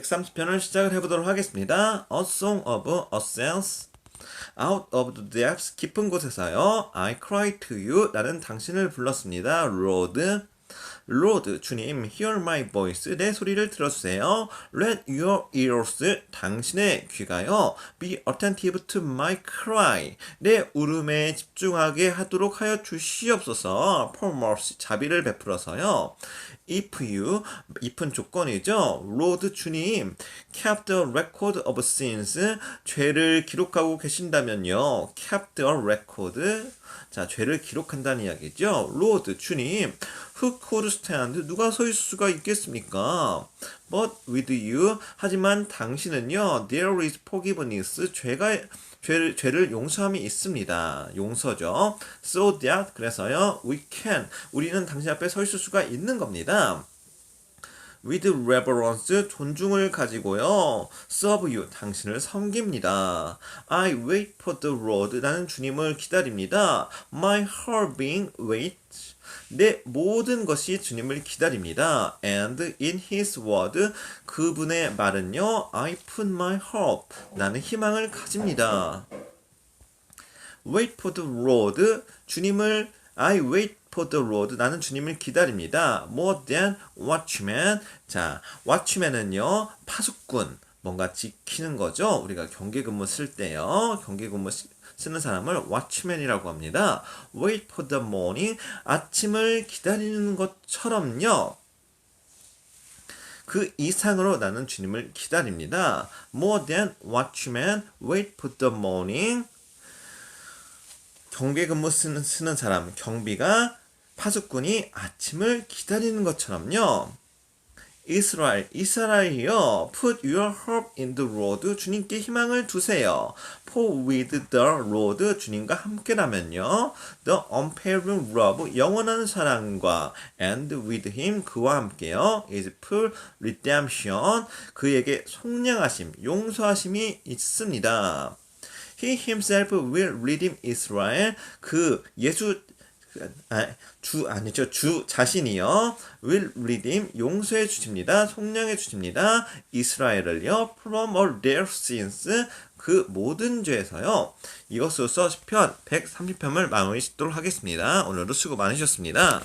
130편을 시작을 해보도록 하겠습니다. A Song of Ascents Out of the depths 깊은 곳에서요. I cry to you 나는 당신을 불렀습니다. Lord Lord 주님 hear my voice 내 소리를 들어주세요. Let your ears 당신의 귀가요. Be attentive to my cry 내 울음에 집중하게 하도록 하여 주시옵소서. Mercy 자비를 베풀어서요. If you if은 조건이죠. Lord 주님 kept a record of sins 죄를 기록하고 계신다면요. kept a record 자 죄를 기록한다는 이야기죠. Lord 주님 who could stand 누가 서 있을 수가 있겠습니까? But with you 하지만 당신은요 there is forgiveness 죄가 죄를, 죄를 용서함이 있습니다. 용서죠. So that 그래서요 we can 우리는 당신 앞에 서 있을 수가 있는 겁니다. With reverence 존중을 가지고요 serve you 당신을 섬깁니다. I wait for the Lord 나는 주님을 기다립니다. My heart being wait 내 모든 것이 주님을 기다립니다. And in His word 그분의 말은요 I put my hope 나는 희망을 가집니다. Wait for the Lord 주님을 I wait for the Lord 나는 주님을 기다립니다. More than watchman 자 watchman은요 파수꾼 뭔가 지키는 거죠. 우리가 경계 근무 쓸 때요. 경계 근무 쓰- 쓰는 사람을 watchman이라고 합니다. Wait for the morning 아침을 기다리는 것처럼요. 그 이상으로 나는 주님을 기다립니다. More than watchman wait for the morning 경계 근무 쓰는, 쓰는 사람 경비가 파수꾼이 아침을 기다리는 것처럼요. 이스라엘 이스라엘이요 put your hope in the Lord 주님께 희망을 두세요. for with the Lord 주님과 함께라면요 the unfailing love 영원한 사랑과 and with him 그와 함께요 is full redemption 그에게 속량하심 용서하심이 있습니다. He himself will redeem Israel. 그 예수 아, 주 아니죠. 주 자신이요. Will redeem 용서해 주십니다. 속량해 주십니다. 이스라엘을요. From all their sins. 그 모든 죄에서요. 이것으로서 시편 130편을 마무리 짓도록 하겠습니다. 오늘도 수고 많으셨습니다.